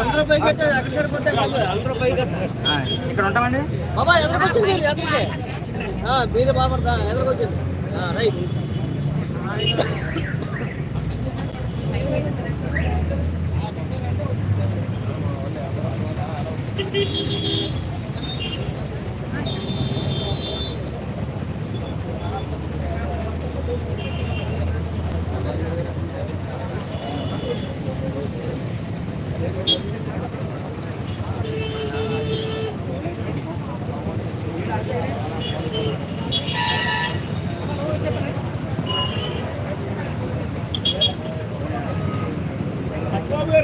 అందరూ పైకి అందరూ సరిపోతే అందరూ ఆ, ఇక్కడ ఉంటామండి? బాబా ఎదురుకొచ్చింది మీరు ఎదురుకే ఆ, మీరే బాబా ఎదురుకొచ్చింది. రైట్.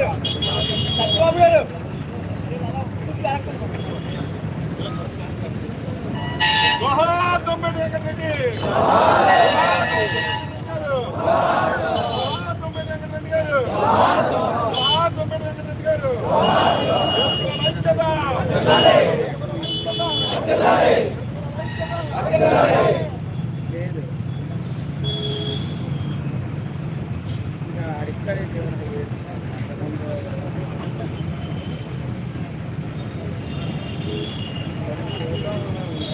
సత్యబాబు గారు జోహార్ తొమ్మిది వెంకటరెడ్డి జోహార్ తొమ్మిది వెంకటరెడ్డి గారు జోహార్ తొమ్మిది వెంకటరెడ్డి గారు ఐక్యత!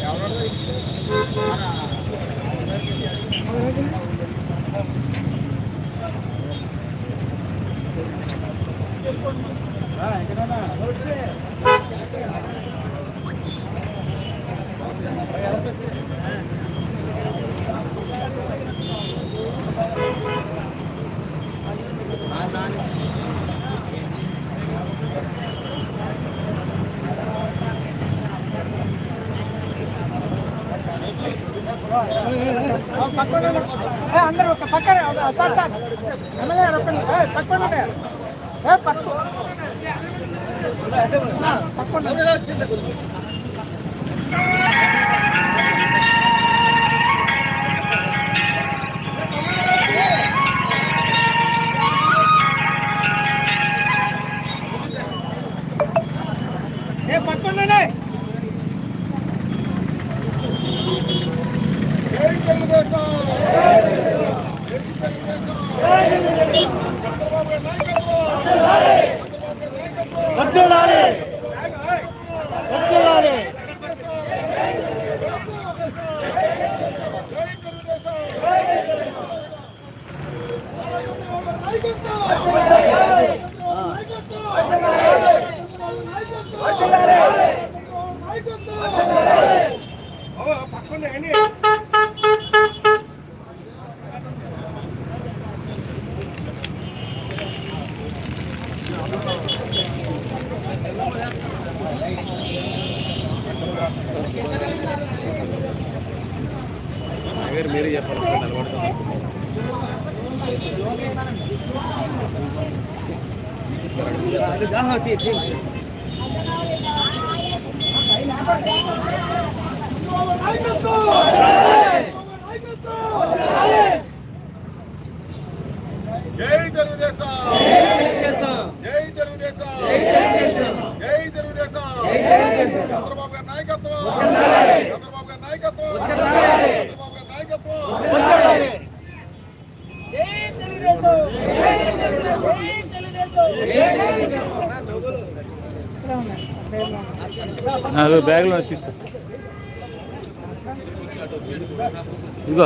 ఆ, ఇంకనేనా? వచ్చే. అందరూ ఒక పక్కన సార్ సార్. ఎమ్మెల్యే గారు ఒక్కని ఏ, పక్కన. ఏ, పక్క ఏ జై తెలుగుదేశం. చంద్రబాబు గారి నాయకత్వం. చంద్రబాబు గారి నాయకత్వం. చంద్రబాబు గారి నాయకత్వం. నాకు బ్యాగ్లో తీసుకో. ఇదిగో.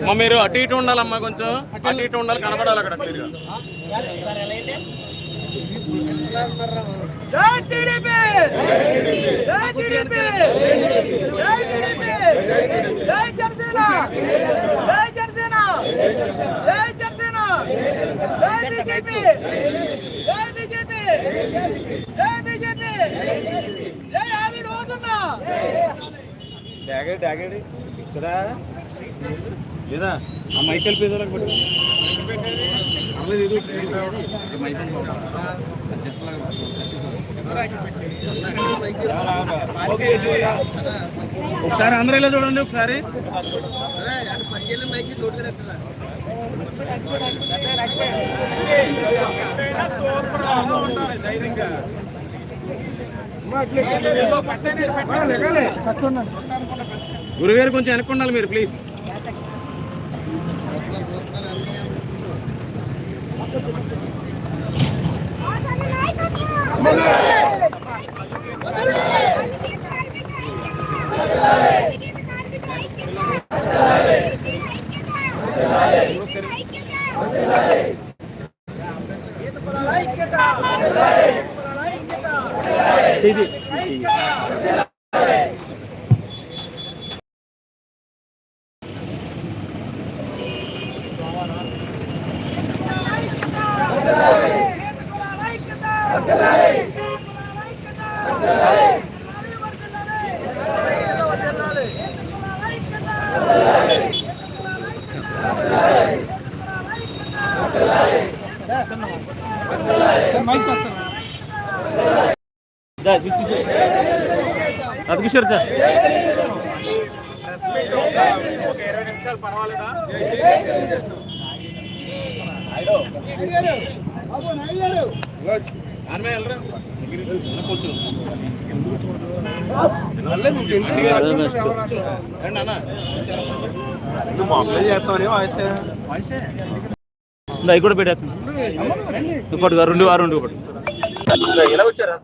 అమ్మ మీరు అటు ఇటు ఉండాలమ్మా కొంచెం. అటు ఇటు ఉండాలి కనబడాలి అక్కడ క్లియర్గా జై టీడీపీ జై టీడీపీ! జై టీడీపీ! జై జనసేన! జై జనసేన! జై లేదా ఆ మైకెల్ పేదలకు పెట్టు అవ్వలేదు, ఇది ఇది ఒకసారి అందరూ ఇలా చూడండి ఒకసారి గురుగారు కొంచెం వెనక్కుండాలి మీరు ప్లీజ్ అది కిషోర్ దా. ఒక ఇరవై నిమిషాలు పర్వాలేదా ఆన్మే వెళ్ళరా కూర్చో అదే బెస్ట్. రండి అన్న మామూలుగా చేస్తామని వాయిస్ ఇందా, ఇవి కూడా పెట్టేస్తాను. ఇంకోటి రెండు ఆ రెండు ఒకటి. ఎలా వచ్చారా?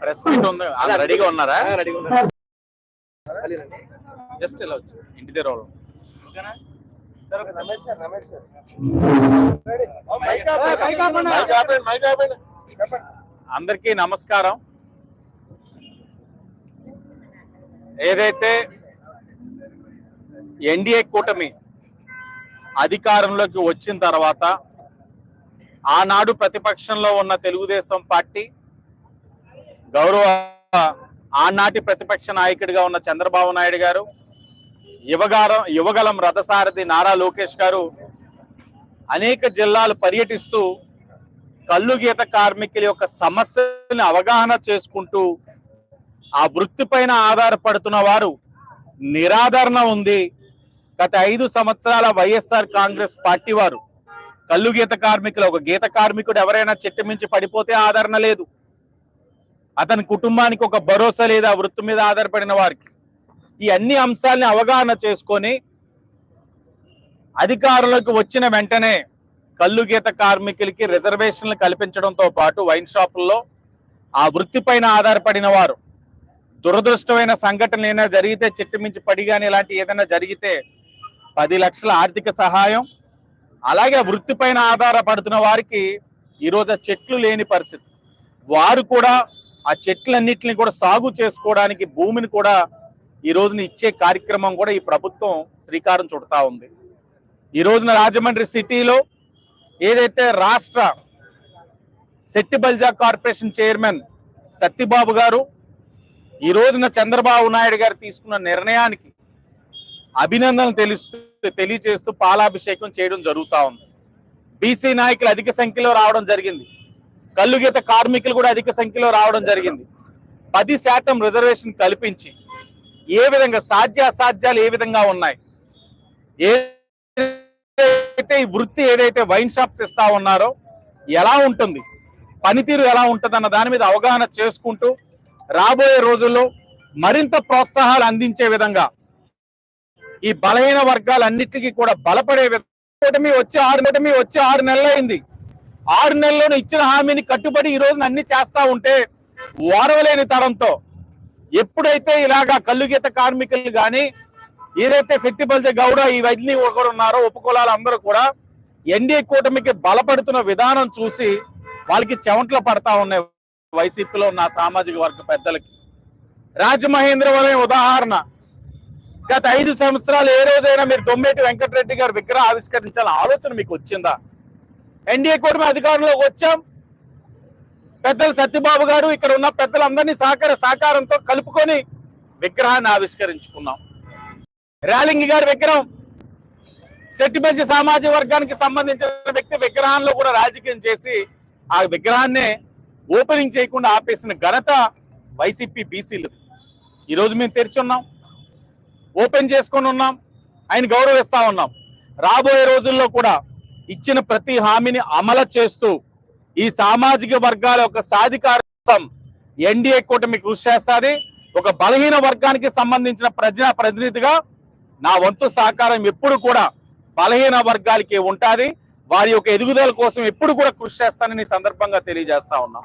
ప్రెస్ మీట్ ఉంది. అలా రెడీగా ఉన్నారా? జస్ట్ ఇలా వచ్చేసి ఇంటి దగ్గర వాళ్ళు. అందరికీ నమస్కారం. ఏదైతే ఎన్డీఏ కూటమి అధికారంలోకి వచ్చిన తర్వాత ఆనాడు ప్రతిపక్షంలో ఉన్న తెలుగుదేశం పార్టీ గౌరవ ఆనాటి ప్రతిపక్ష నాయకుడిగా ఉన్న చంద్రబాబు నాయుడు గారు యువగారం యువగలం రథసారథి నారా లోకేష్ గారు అనేక జిల్లాలు పర్యటిస్తూ కళ్ళు గీత కార్మికుల యొక్క సమస్యని అవగాహన చేసుకుంటూ ఆ వృత్తిపైన ఆధారపడుతున్న వారు నిరాదరణ ఉంది. గత ఐదు సంవత్సరాల వైఎస్ఆర్ కాంగ్రెస్ పార్టీ వారు కళ్ళు గీత కార్మికులు ఒక గీత కార్మికుడు ఎవరైనా చెట్టు మించి పడిపోతే ఆదరణ లేదు. అతని కుటుంబానికి ఒక భరోసా లేదు ఆ వృత్తి మీద ఆధారపడిన వారికి. ఈ అన్ని అంశాలని అవగాహన చేసుకొని అధికారులకు వచ్చిన వెంటనే కల్లుగీత కార్మికులకి రిజర్వేషన్లు కల్పించడంతో పాటు వైన్ షాపుల్లో ఆ వృత్తిపైన ఆధారపడిన వారు దురదృష్టమైన సంఘటనలు ఏదైనా జరిగితే చెట్టు మించి పడి కానీ ఇలాంటి ఏదైనా జరిగితే పది లక్షల ఆర్థిక సహాయం అలాగే ఆ వృత్తిపైన ఆధారపడుతున్న వారికి ఈరోజు ఆ చెట్లు లేని పరిస్థితి. వారు కూడా ఆ చెట్లన్నిటిని కూడా సాగు చేసుకోవడానికి భూమిని కూడా ఈ రోజున ఇచ్చే కార్యక్రమం కూడా ఈ ప్రభుత్వం శ్రీకారం చుడతా ఉంది. ఈ రోజున రాజమండ్రి సిటీలో ఏదైతే రాష్ట్ర శెట్టి బల్జా కార్పొరేషన్ చైర్మన్ సత్యబాబు గారు ఈ రోజున చంద్రబాబు నాయుడు గారు తీసుకున్న నిర్ణయానికి అభినందనలు తెలుస్తూ తెలియజేస్తూ పాలాభిషేకం చేయడం జరుగుతూ ఉంది. బీసీ నాయకులు అధిక సంఖ్యలో రావడం జరిగింది. కల్లుగీత కార్మికులు కూడా అధిక సంఖ్యలో రావడం జరిగింది. పది శాతం రిజర్వేషన్ కల్పించి ఏ విధంగా సాధ్య అసాధ్యాలు ఏ విధంగా ఉన్నాయి? ఏ ఏదైతే ఈ వృత్తి ఏదైతే వైన్ షాప్స్ ఇస్తా ఉన్నారో ఎలా ఉంటుంది? పనితీరు ఎలా ఉంటుంది అన్న దాని మీద అవగాహన చేసుకుంటూ రాబోయే రోజుల్లో మరింత ప్రోత్సాహాలు అందించే విధంగా ఈ బలహీన వర్గాలన్నిటికీ కూడా బలపడే విధంగా కూటమి వచ్చి ఆరు కూటమి వచ్చి ఆరు నెలలైంది ఆరు నెలల్లోనే ఇచ్చిన హామీని కట్టుబడి ఈ రోజున అన్ని చేస్తా ఉంటే ఓరవలేని తరంతో ఎప్పుడైతే ఇలాగా కల్లుగీత కార్మికులు కానీ ఏదైతే శక్తిపల్చే గౌడ ఈ వైద్యులు ఒకరు ఉన్నారో ఉపకులాలు అందరూ కూడా ఎన్డీఏ కూటమికి బలపడుతున్న విధానం చూసి వాళ్ళకి చెమట్లు పడతా ఉన్నాయి వైసీపీలో ఉన్న సామాజిక వర్గ పెద్దలకి. రాజమహేంద్రవరం ఉదాహరణ. గత ఐదు సంవత్సరాలు ఏ రోజైనా మీరు దొమ్మేటి వెంకటరెడ్డి గారి విగ్రహం ఆవిష్కరించాలని ఆలోచన మీకు వచ్చిందా? ఎన్డీఏ కూటమి అధికారంలోకి వచ్చాం. పెద్దలు సత్యబాబు గారు ఇక్కడ ఉన్న పెద్దలందరినీ సహకార సహకారంతో కలుపుకొని విగ్రహాన్ని ఆవిష్కరించుకున్నాం. ర్యాలింగి గారి విగ్రహం. సెట్టిబెంచి సామాజిక వర్గానికి సంబంధించిన వ్యక్తి విగ్రహాల్లో కూడా రాజకీయం చేసి ఆ విగ్రహాన్ని ఓపెనింగ్ చేయకుండా ఆపేసిన ఘనత వైసీపీ బీసీలు. ఈరోజు మేము తెరిచి ఉన్నాం ఓపెన్ చేసుకొని ఉన్నాం ఆయన గౌరవిస్తా ఉన్నాం. రాబోయే రోజుల్లో కూడా ఇచ్చిన ప్రతి హామీని అమలు చేస్తూ ఈ సామాజిక వర్గాల యొక్క సాధికారం ఎన్డీఏ కూటమి కృషి చేస్తుంది. ఒక బలహీన వర్గానికి సంబంధించిన ప్రజా ప్రతినిధిగా నా వంతు సహకారం ఎప్పుడు కూడా బలహీన వర్గాలకి ఉంటుంది. వారి యొక్క ఎదుగుదల కోసం ఎప్పుడు కూడా కృషి చేస్తానని సందర్భంగా తెలియజేస్తా ఉన్నా.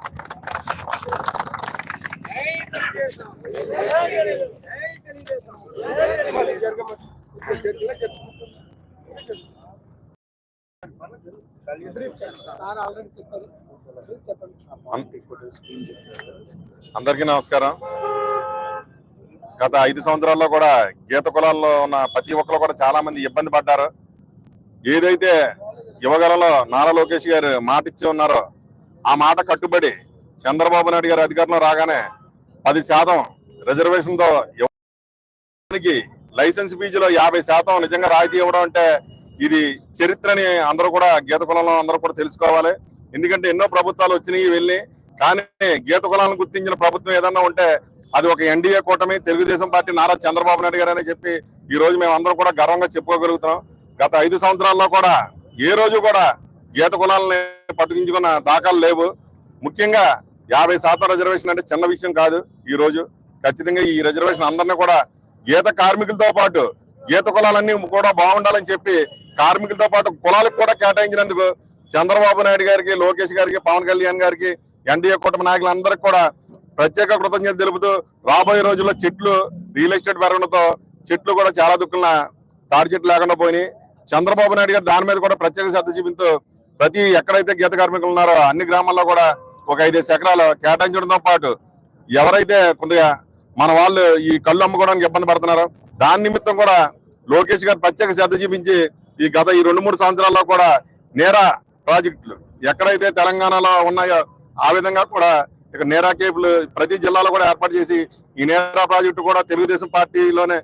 అందరికీ నమస్కారం. గత ఐదు సంవత్సరాల్లో కూడా గీత కులాల్లో ఉన్న ప్రతి ఒక్కరు కూడా చాలా మంది ఇబ్బంది పడ్డారు. ఏదైతే యువగలలో నారా లోకేష్ గారు మాట ఇచ్చి ఉన్నారో ఆ మాట కట్టుబడి చంద్రబాబు నాయుడు గారు అధికారంలో రాగానే పది శాతం రిజర్వేషన్తో లైసెన్స్ ఫీజులో యాభై శాతం నిజంగా రాయితీ ఇవ్వడం అంటే ఇది చరిత్రని అందరూ కూడా గీత కులంలో అందరూ కూడా తెలుసుకోవాలి. ఎందుకంటే ఎన్నో ప్రభుత్వాలు వచ్చినాయి వెళ్ళి కానీ గీత కులాలను గుర్తించిన ప్రభుత్వం ఏదన్నా ఉంటే అది ఒక ఎన్డీఏ కూటమి తెలుగుదేశం పార్టీ నారా చంద్రబాబు నాయుడు గారు చెప్పి ఈ రోజు మేము అందరం కూడా గర్వంగా చెప్పుకోగలుగుతున్నాం. గత ఐదు సంవత్సరాల్లో కూడా ఏ రోజు కూడా గీత కులాలని పట్టుకుంచుకున్న దాఖలు లేవు. ముఖ్యంగా యాభై శాతం రిజర్వేషన్ అంటే చిన్న విషయం కాదు ఈ రోజు. ఖచ్చితంగా ఈ రిజర్వేషన్ అందరినీ కూడా గీత కార్మికులతో పాటు గీత కులాలన్నీ కూడా బాగుండాలని చెప్పి కార్మికులతో పాటు కులాలకు కూడా కేటాయించినందుకు చంద్రబాబు నాయుడు గారికి లోకేష్ గారికి పవన్ కళ్యాణ్ గారికి ఎన్డీఏ కూటమి నాయకులందరికీ కూడా ప్రత్యేక కృతజ్ఞత తెలుపుతూ రాబోయే రోజుల్లో చెట్లు రియల్ ఎస్టేట్ పెరగడంతో చెట్లు కూడా చాలా దుక్కున తాడి చెట్లు లేకుండా పోయినాయి. చంద్రబాబు నాయుడు గారు దాని మీద కూడా ప్రత్యేక శ్రద్ధ చూపిస్తూ ప్రతి ఎక్కడైతే గీత కార్మికులు ఉన్నారో అన్ని గ్రామాల్లో కూడా ఒక ఐదేసి ఎకరాలు కేటాయించడంతో పాటు ఎవరైతే కొద్దిగా మన వాళ్ళు ఈ కళ్ళు అమ్ముకోవడానికి ఇబ్బంది పడుతున్నారో దాని నిమిత్తం కూడా లోకేష్ గారు ప్రత్యేక శ్రద్ధ చూపించి ఈ గత ఈ రెండు మూడు సంవత్సరాల్లో కూడా నేరా ప్రాజెక్టులు ఎక్కడైతే తెలంగాణలో ఉన్నాయో ఆ విధంగా కూడా ఇక నేరా కేబుల్ ప్రతి జిల్లాలో కూడా ఏర్పాటు చేసి ఈ నేరా ప్రాజెక్టు కూడా తెలుగుదేశం పార్టీలోనే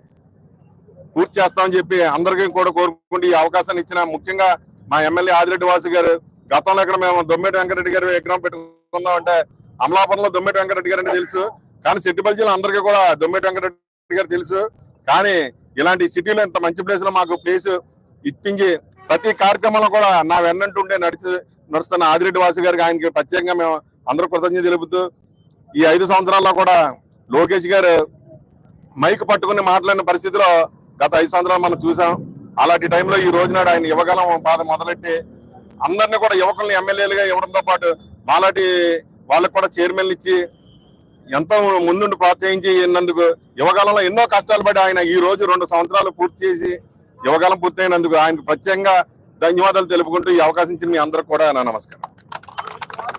పూర్తి చేస్తామని చెప్పి అందరికీ కూడా కోరుకుంటూ ఈ అవకాశాన్ని ఇచ్చిన ముఖ్యంగా మా ఎమ్మెల్యే ఆదిరెడ్డి వాసు గారు గతంలో ఇక్కడ మేము దొమ్మేటి వెంకరెడ్డి గారు విగ్రహం పెట్టుకున్నాం అంటే అమలాపురంలో దొమ్మేటి వెంకరెడ్డి గారు అని తెలుసు. కానీ సిట్టిపల్లి జిల్లా అందరికీ కూడా దొమ్మేటి వెంకటరెడ్డి గారు తెలుసు. కానీ ఇలాంటి సిటీలో ఇంత మంచి ప్లేస్లో మాకు ప్లేస్ ఇప్పించి ప్రతి కార్యక్రమంలో కూడా నా వెన్నంటుండే నడిచి నడుస్తున్న ఆదిరెడ్డి వాసు గారికి ఆయనకి ప్రత్యేకంగా మేము అందరూ కృతజ్ఞత తెలుపుతూ ఈ ఐదు సంవత్సరాల్లో కూడా లోకేష్ గారు మైక్ పట్టుకుని మాట్లాడిన పరిస్థితిలో గత ఐదు సంవత్సరాలు మనం చూసాం. అలాంటి టైంలో ఈ రోజు నాడు ఆయన యువగలం పాద మొదలెట్టి అందరినీ కూడా యువకుల్ని ఎమ్మెల్యేలుగా ఇవ్వడంతో పాటు మాలాంటి వాళ్ళకు కూడా చైర్మన్లు ఇచ్చి ఎంతో ముందుండి ప్రోత్సహించి ఇన్నందుకు యువకాలంలో ఎన్నో కష్టాలు పడి ఆయన ఈ రోజు రెండు సంవత్సరాలు పూర్తి చేసి యువకాలం పూర్తయినందుకు ఆయనకు ప్రత్యేకంగా ధన్యవాదాలు తెలుపుకుంటూ ఈ అవకాశం ఇచ్చిన మీ అందరికి కూడా నా నమస్కారం అన్న అక్కడ Hey. ప్రెస్ మీట్ ఒక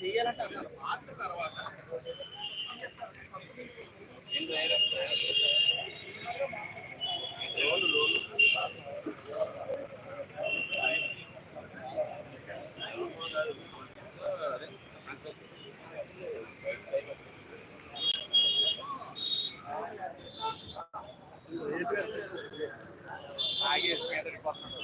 చేయాలంటే అసలు మార్చిన తర్వాత ఏం రాయలేదు లోన్లు లోన్లు ఎవరెవరు జరగకుండానమ్మా,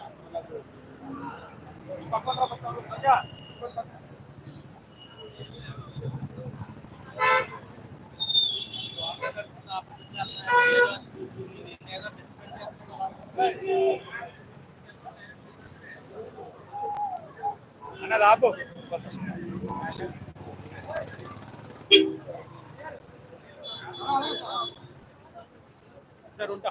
జరగ- జరగకుండా. జరగకుండానమ్మా. అమ్మా,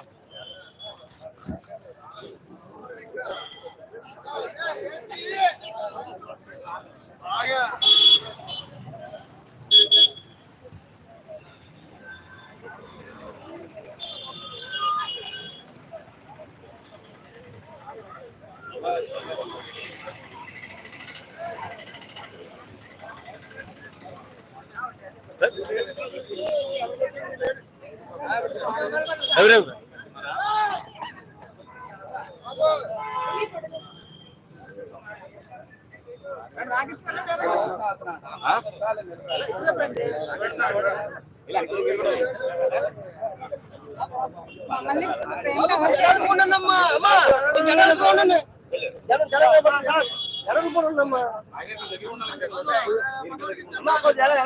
కొంచెం జరగ-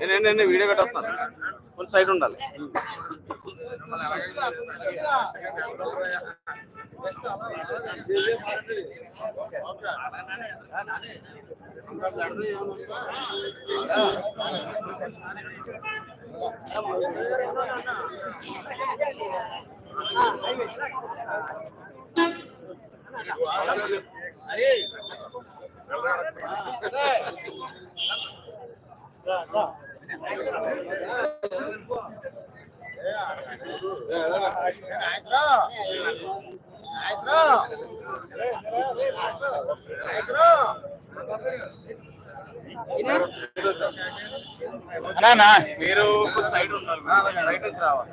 నేను వీడియో కట్టొస్తాను. కొంచెం సైడ్ ఉండాలి. అరే. అన్నా మీరు సైడ్ ఉండాలి. సైడ్ నుంచి రావాలి.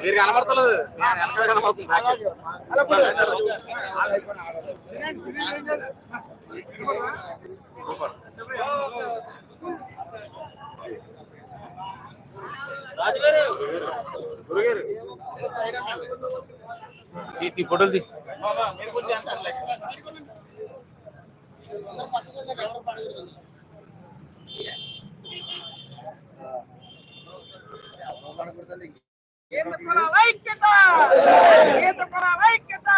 మీరు కనబడతలేదు రాజుగారు. గురుగారు తీ ఫోటోలు తీ. ఈత కులాల ఐక్యత ఈత కులాల ఐక్యత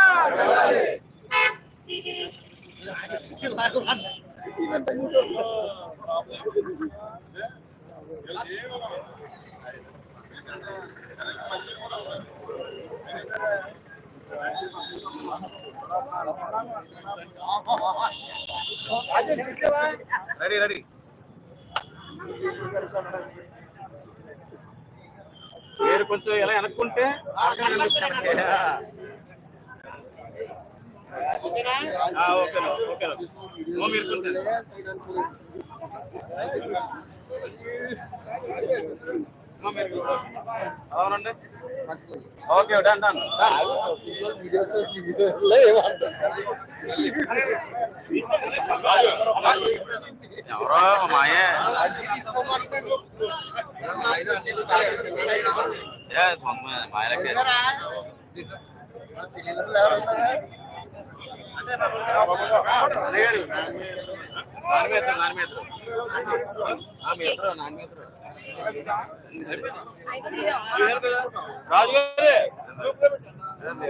రెడీ రెడీ మీరు కొంచెం ఇలా వెనక్కుంటే ఓకే అవునండి. ఓకే డన్ డన్ ఎవరో మాయే రాజు గారు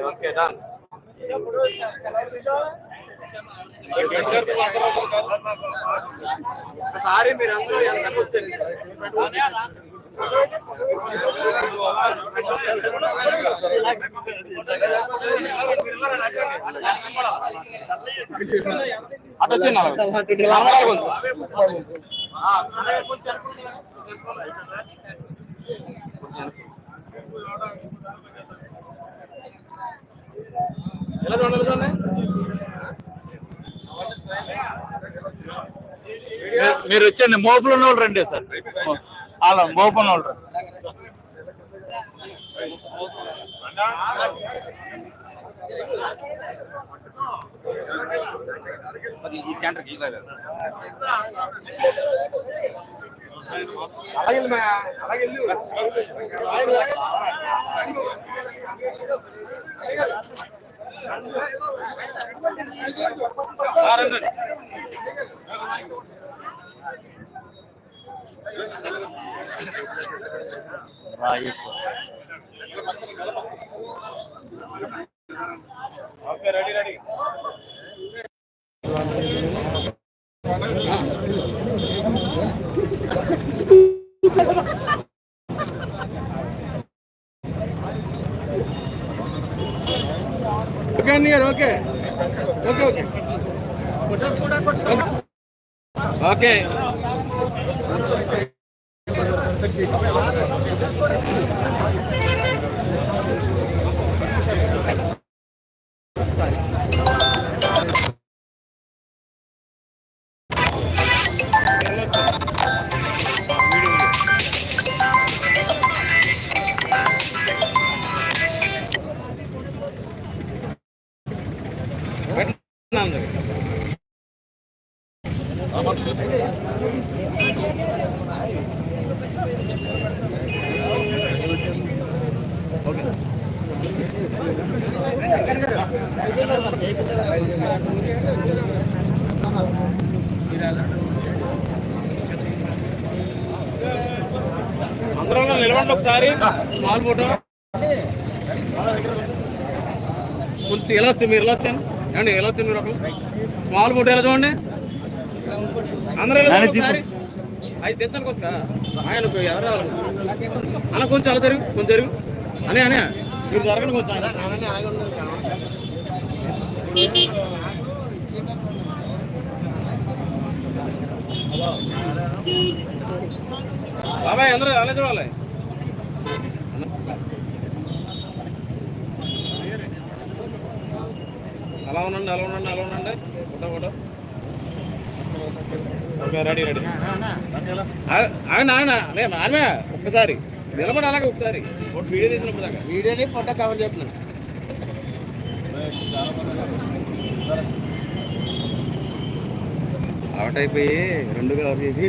ఓకే డన్ ఒకసారి మీరు అందరూ ఎంత వచ్చేయండి. అటు ఎలా చూడండి చూడండి మీరు- వచ్చండి మోఫ్లో ఉన్న వాళ్ళు రండి సార్. అలా మోపు ఉన్న వాళ్ళు రండి. ఈ సెంటర్కి అలాగే వెళ్ళు మా, అలాగే వెళ్ళు. ఆ, రండి, రండి. Okay ready ready okay garu okay okay okay okay. aqui. Small photo కొంచెం ఎలా వచ్చి మీరు ఎలా వచ్చాను ఏమండి ఎలా వచ్చాను మీరు ఒకరు స్మాల్ ఫోటో ఎలా చూడండి. అందరూ ఎలా ఒకసారి? అయితే తెచ్చాను కొంచెం ఆయన ఎవరు రావాలి? అన్న కొంచెం అలా జరుగు కొంచెం జరుగు. అనే అనే. మీరు జరగండి కొంచెం. బాబాయ్ అందరూ అలా చూడాలి. అలా ఉండండి అలా ఉండండి అలా ఉండండి. Photo photo. Ready ready. ఆమె ఒక్కసారి. నిలబడి అలాగే ఒకసారి. వీడియో తీసినప్పుడు దాకా. వీడియోని ఫోటో కవర్ చేస్తున్నాను అవుట్ అయిపోయి రెండు కవర్ చేసి.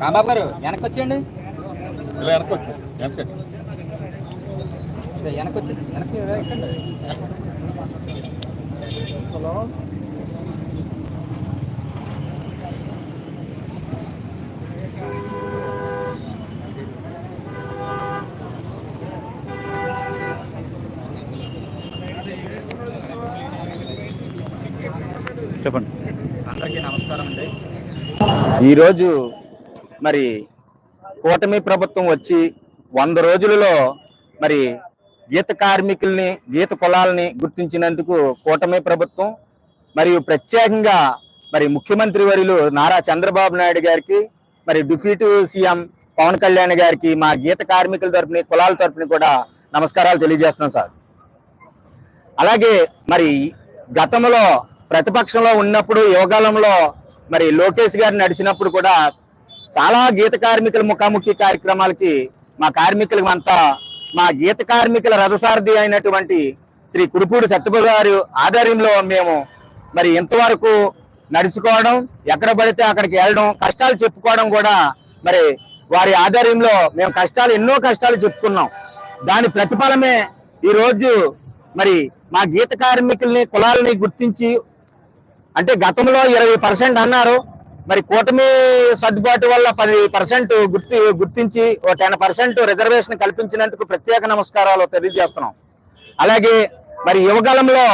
రాంబాబు గారు వెనక్కి వచ్చేయండి ఇలా వెనకొచ్చు వెనకొచ్చు. వెనక్కి వచ్చి వెనక్కి ఎక్కండి. చెప్పండి. ఈరోజు మరి కూటమి ప్రభుత్వం వచ్చి వంద రోజులలో మరి గీత కార్మికుల్ని గీత కులాలని గుర్తించినందుకు కూటమి ప్రభుత్వం మరియు ప్రత్యేకంగా మరి ముఖ్యమంత్రి వర్యులు నారా చంద్రబాబు నాయుడు గారికి మరి డిప్యూటీ సీఎం పవన్ కళ్యాణ్ గారికి మా గీత కార్మికుల తరపుని కులాల తరఫున కూడా నమస్కారాలు తెలియజేస్తున్నాం సార్. అలాగే మరి గతంలో ప్రతిపక్షంలో ఉన్నప్పుడు యువకాలంలో మరి లోకేష్ గారు నడిచినప్పుడు కూడా చాలా గీత కార్మికుల ముఖాముఖి కార్యక్రమాలకి మా కార్మికులకు అంతా మా గీత కార్మికుల రథసారథి అయినటువంటి శ్రీ కుడుపూడి సత్యబాబు గారు ఆధ్వర్యంలో మేము మరి ఇంతవరకు నడుచుకోవడం ఎక్కడ పడితే అక్కడికి వెళ్ళడం కష్టాలు చెప్పుకోవడం కూడా మరి వారి ఆధ్వర్యంలో మేము కష్టాలు ఎన్నో కష్టాలు చెప్పుకున్నాం. దాని ప్రతిఫలమే ఈ రోజు మరి మా గీత కార్మికుల్ని కులాలని గుర్తించి అంటే గతంలో ఇరవై పర్సెంట్ అన్నారు. మరి కూటమి సర్దుబాటు వల్ల పది పర్సెంట్ గుర్తి గుర్తించి ఓ టెన్ పర్సెంట్ రిజర్వేషన్ కల్పించినందుకు ప్రత్యేక నమస్కారాలు తెలియజేస్తున్నాం. అలాగే మరి యువకాలంలో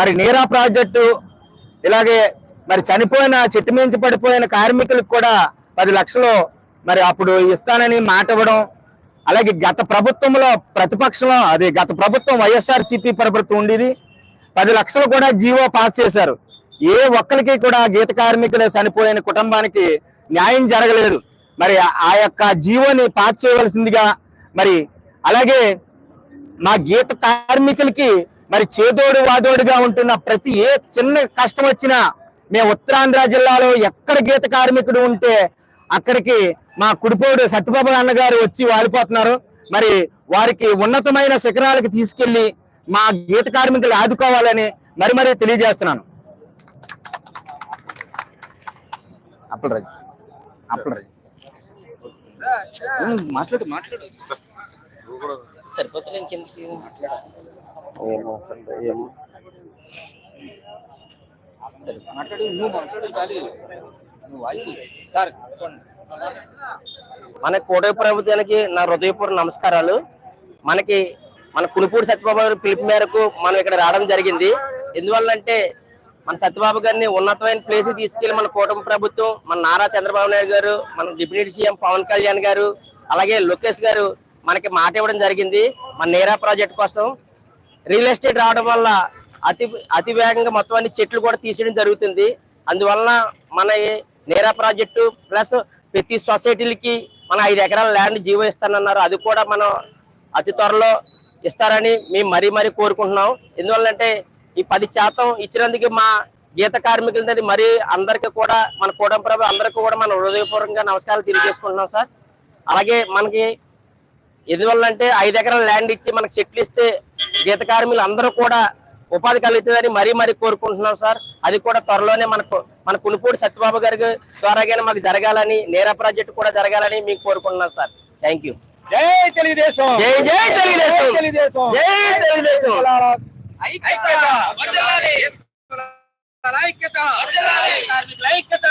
మరి నీరా ప్రాజెక్టు ఇలాగే మరి చనిపోయిన చెట్టు మించి పడిపోయిన కార్మికులకు కూడా పది లక్షలు మరి అప్పుడు ఇస్తానని మాట ఇవ్వడం అలాగే గత ప్రభుత్వంలో ప్రతిపక్షంలో అది గత ప్రభుత్వం వైఎస్ఆర్ సిపి ప్రభుత్వం ఉండేది. పది లక్షలు కూడా జీవో పాస్ చేశారు. ఏ ఒక్కరికి కూడా గీత కార్మికులు చనిపోయిన కుటుంబానికి న్యాయం జరగలేదు. మరి ఆ యొక్క జీవోని పాస్ చేయవలసిందిగా మరి అలాగే మా గీత కార్మికులకి మరి చేదోడు వాదోడుగా ఉంటున్న ప్రతి ఏ చిన్న కష్టం వచ్చినా మేము ఉత్తరాంధ్ర జిల్లాలో ఎక్కడ గీత కార్మికుడు ఉంటే అక్కడికి మా కుడిపోడు సత్యబాబు అన్నగారు వచ్చి వాలిపోతున్నారు. మరి వారికి ఉన్నతమైన శిఖరాలకు తీసుకెళ్ళి మా గీత కార్మికులు ఆదుకోవాలని మరి మరీ తెలియజేస్తున్నాను. అప్పలరాజు అప్పలరాజు ఉమ్, మాట్లాడు మాట్లాడు. సరిపోతుంది ఇంకెందుకు ఏమో. సరే మాట్లాడు నువ్వు మాట్లాడు చాలి నువ్వు వాయిస్. సార్ మన కూటమి ప్రభుత్వానికి నా హృదయపూర్వ నమస్కారాలు. మనకి మన కునిపూడి సత్యబాబు గారి పిలుపు మేరకు మనం ఇక్కడ రావడం జరిగింది. ఎందువల్లంటే మన సత్యబాబు గారిని ఉన్నతమైన ప్లేస్ తీసుకెళ్ళి మన కూటమి ప్రభుత్వం మన నారా చంద్రబాబు నాయుడు గారు మన డిప్యూటీ సీఎం పవన్ కళ్యాణ్ గారు అలాగే లోకేష్ గారు మనకి మాట ఇవ్వడం జరిగింది. మన నేరా ప్రాజెక్ట్ కోసం రియల్ ఎస్టేట్ రావడం వల్ల అతి అతి వేగంగా మొత్తం అన్ని చెట్లు కూడా తీసేయడం జరుగుతుంది. అందువలన మన నేరా ప్రాజెక్టు ప్లస్ ప్రతి సొసైటీలకి మన ఐదు ఎకరాల ల్యాండ్ జీవో ఇస్తానన్నారు. అది కూడా మనం అతి త్వరలో ఇస్తారని మేము మరీ మరీ కోరుకుంటున్నాం. ఎందువల్లంటే ఈ పది శాతం ఇచ్చినందుకు మా గీత కార్మికులది మరి అందరికీ కూడా మన కూటమి ప్రభు అందరికీ కూడా మన హృదయపూర్వకంగా నమస్కారాలు తెలియజేసుకుంటున్నాం సార్. అలాగే మనకి ఎందువల్లంటే ఐదు ఎకరాల ల్యాండ్ ఇచ్చి మనకు సెటిల్ ఇస్తే గీత కార్మికులు అందరూ కూడా ఉపాధి కలుగుతుందని మరీ మరీ కోరుకుంటున్నాం సార్. అది కూడా త్వరలోనే మనకు మన కునుపూడి సత్యబాబు గారి ద్వారాగానే మాకు జరగాలని నేరా ప్రాజెక్ట్ కూడా జరగాలని మీకు కోరుకుంటున్నాం సార్. Thank you. జై తెలుగుదేశం. జై జై తెలుగుదేశం. జై తెలుగుదేశం. ఐక్యత. ఐక్యత!